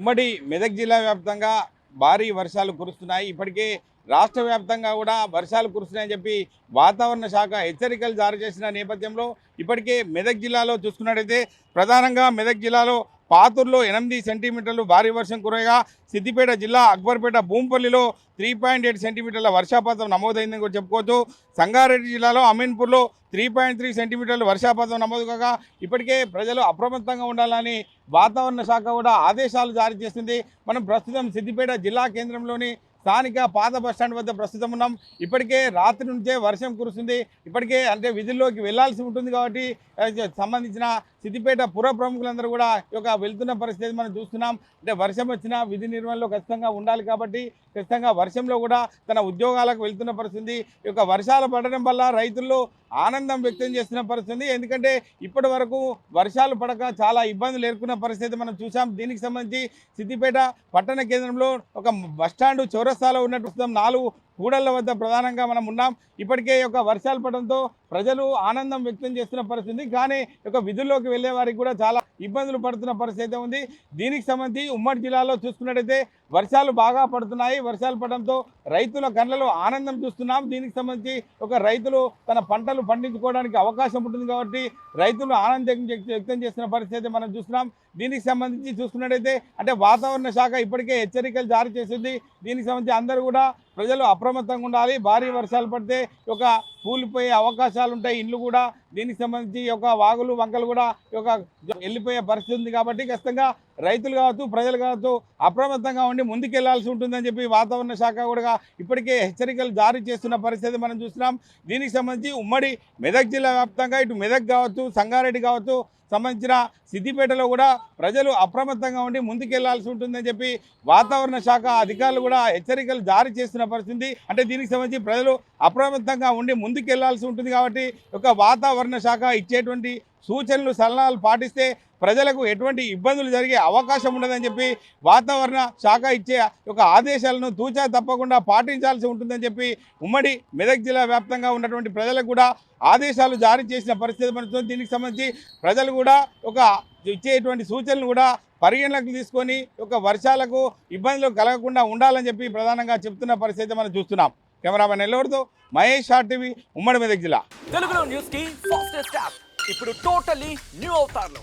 ఉమ్మడి మెదక్ జిల్లా వ్యాప్తంగా భారీ వర్షాలు కురుస్తున్నాయి. ఇప్పటికే రాష్ట్ర వ్యాప్తంగా కూడా వర్షాలు కురుస్తున్నాయని చెప్పి వాతావరణ శాఖ హెచ్చరికలు జారీ చేసిన నేపథ్యంలో ఇప్పటికే మెదక్ జిల్లాలో చూసుకున్నట్టయితే ప్రధానంగా మెదక్ జిల్లాలో పాతూరులో ఎనిమిది సెంటీమీటర్లు భారీ వర్షం కురవగా సిద్దిపేట జిల్లా అక్బర్పేట భూంపల్లిలో త్రీ పాయింట్ ఎయిట్ సెంటీమీటర్ల వర్షాపాతం నమోదైందని కూడా చెప్పుకోవచ్చు. సంగారెడ్డి జిల్లాలో అమీన్పూర్లో త్రీ పాయింట్ త్రీ సెంటీమీటర్లు వర్షాపాతం నమోదు కాగా ఇప్పటికే ప్రజలు అప్రమత్తంగా ఉండాలని వాతావరణ శాఖ కూడా ఆదేశాలు జారీ చేసింది. మనం ప్రస్తుతం సిద్దిపేట జిల్లా కేంద్రంలోని స్థానిక పాత బస్టాండ్ వద్ద ప్రస్తుతం ఉన్నాం. ఇప్పటికే రాత్రి నుంచే వర్షం కురుస్తుంది. ఇప్పటికే అంటే విధుల్లోకి వెళ్ళాల్సి ఉంటుంది కాబట్టి సంబంధించిన సిద్దిపేట పుర ప్రముఖులందరూ కూడా ఒక యొక్క వెళ్తున్న పరిస్థితి మనం చూస్తున్నాం. అంటే వర్షం వచ్చినా విధి నిర్వహణలో ఖచ్చితంగా ఉండాలి కాబట్టి ఖచ్చితంగా వర్షంలో కూడా తన ఉద్యోగాలకు వెళ్తున్న పరిస్థితి. ఈ యొక్క వర్షాలు పడడం వల్ల రైతుల్లో ఆనందం వ్యక్తం చేస్తున్న పరిస్థితి. ఎందుకంటే ఇప్పటి వరకు వర్షాలు పడక చాలా ఇబ్బందులు ఎదుర్కొన్న పరిస్థితి మనం చూసాం దీనికి సంబంధించి సిద్దిపేట పట్టణ కేంద్రంలో ఒక బస్టాండ్ చౌరస్తాలో ఉన్న ప్రస్తుతం నాలుగు కూడళ్ళ వద్ద ప్రధానంగా మనం ఉన్నాం. ఇప్పటికే యొక్క వర్షాలు పడడంతో ప్రజలు ఆనందం వ్యక్తం చేస్తున్న పరిస్థితి. కానీ యొక్క విధుల్లోకి వెళ్ళే వారికి కూడా చాలా ఇబ్బందులు పడుతున్న పరిస్థితి అయితే ఉంది. దీనికి సంబంధించి ఉమ్మడి జిల్లాలో చూసుకున్నట్టయితే వర్షాలు బాగా పడుతున్నాయి. వర్షాలు పడడంతో రైతుల కళ్ళలో ఆనందం చూస్తున్నాం. దీనికి సంబంధించి ఒక రైతులు తన పంటలు పండించుకోవడానికి అవకాశం ఉంటుంది కాబట్టి రైతులు ఆనందం వ్యక్తం చేస్తున్న పరిస్థితి మనం చూస్తున్నాం. దీనికి సంబంధించి చూసుకున్నట్టయితే అంటే వాతావరణ శాఖ ఇప్పటికే హెచ్చరికలు జారీ చేసింది. దీనికి సంబంధించి అందరూ కూడా ప్రజలు అప్రమత్తంగా ఉండాలి. భారీ వర్షాలు పడితే ఒక కూలిపోయే అవకాశాలు ఉంటాయి. ఇండ్లు కూడా దీనికి సంబంధించి ఒక వాగులు వంకలు కూడా ఒక వెళ్ళిపోయే పరిస్థితి ఉంది కాబట్టి ఖచ్చితంగా రైతులు కావచ్చు ప్రజలు కావచ్చు అప్రమత్తంగా ఉండి ముందుకెళ్ళాల్సి ఉంటుందని చెప్పి వాతావరణ శాఖ కూడా ఇప్పటికే హెచ్చరికలు జారీ చేస్తున్న పరిస్థితి మనం చూస్తున్నాం. దీనికి సంబంధించి ఉమ్మడి మెదక్ జిల్లా వ్యాప్తంగా ఇటు మెదక్ కావచ్చు సంగారెడ్డి కావచ్చు సంబంధించిన సిద్దిపేటలో కూడా ప్రజలు అప్రమత్తంగా ఉండి ముందుకెళ్ళాల్సి ఉంటుందని చెప్పి వాతావరణ శాఖ అధికారులు కూడా హెచ్చరికలు జారీ చేస్తున్న పరిస్థితి. అంటే దీనికి సంబంధించి ప్రజలు అప్రమత్తంగా ఉండి ముందుకెళ్ళాల్సి ఉంటుంది కాబట్టి ఒక వాతావరణ శాఖ ఇచ్చేటువంటి సూచనలు సలహాలు పాటిస్తే ప్రజలకు ఎటువంటి ఇబ్బందులు జరిగే అవకాశం ఉండదని చెప్పి వాతావరణ శాఖ ఇచ్చే ఒక ఆదేశాలను తూచా తప్పకుండా పాటించాల్సి ఉంటుందని చెప్పి ఉమ్మడి మెదక్ జిల్లా వ్యాప్తంగా ఉన్నటువంటి ప్రజలకు కూడా ఆదేశాలు జారీ చేసిన పరిస్థితి మనతో దీనికి సంబంధించి ప్రజలు కూడా ఒక ఇచ్చేటువంటి సూచనలు కూడా పరిగణలోకి తీసుకొని ఒక వర్షాలకు ఇబ్బందులు కలగకుండా ఉండాలని చెప్పి ప్రధానంగా చెప్తున్న పరిస్థితి మనం చూస్తున్నాం. కెమెరామెన్ ఎల్లవరితో మహేష్ ఆర్టీవీ ఉమ్మడి మెదక్ జిల్లా. తెలుగులో న్యూస్కి ఫాస్టెస్ట్ యాప్ ఇప్పుడు టోటలీ న్యూ అవుతారు